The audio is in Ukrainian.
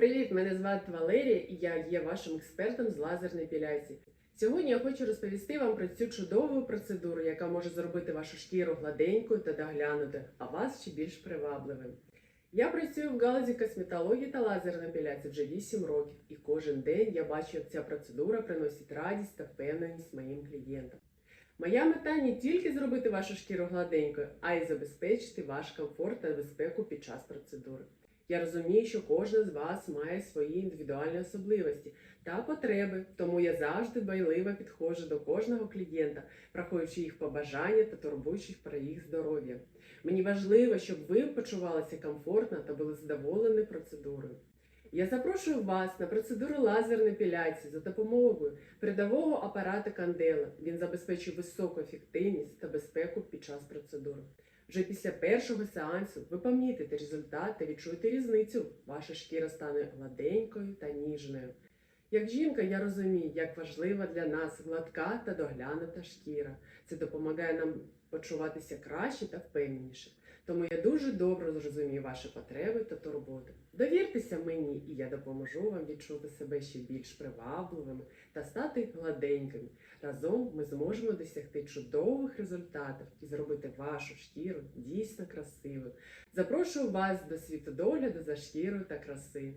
Привіт, мене звати Валерія і я є вашим експертом з лазерної епіляції. Сьогодні я хочу розповісти вам про цю чудову процедуру, яка може зробити вашу шкіру гладенькою та доглянутою, а вас ще більш привабливим. Я працюю в галузі косметології та лазерної епіляції вже 8 років, і кожен день я бачу, як ця процедура приносить радість та впевненість моїм клієнтам. Моя мета не тільки зробити вашу шкіру гладенькою, а й забезпечити ваш комфорт та безпеку під час процедури. Я розумію, що кожен з вас має свої індивідуальні особливості та потреби, тому я завжди дбайливо підходжу до кожного клієнта, враховуючи їх побажання та турбуючись про їх здоров'я. Мені важливо, щоб ви почувалися комфортно та були задоволені процедурою. Я запрошую вас на процедуру лазерної епіляції за допомогою передового апарата Кандела. Він забезпечує високу ефективність та безпеку під час процедури. Вже після першого сеансу ви помітите результат та відчуєте різницю. Ваша шкіра стане гладенькою та ніжною. Як жінка, я розумію, як важлива для нас гладка та доглянута шкіра. Це допомагає нам почуватися краще та впевненіше. Тому я дуже добре зрозумію ваші потреби та турботи. Довіртеся мені, і я допоможу вам відчути себе ще більш привабливими та стати гладенькими. Разом ми зможемо досягти чудових результатів і зробити вашу шкіру дійсно красивою. Запрошую вас до світу догляду за шкірою та краси.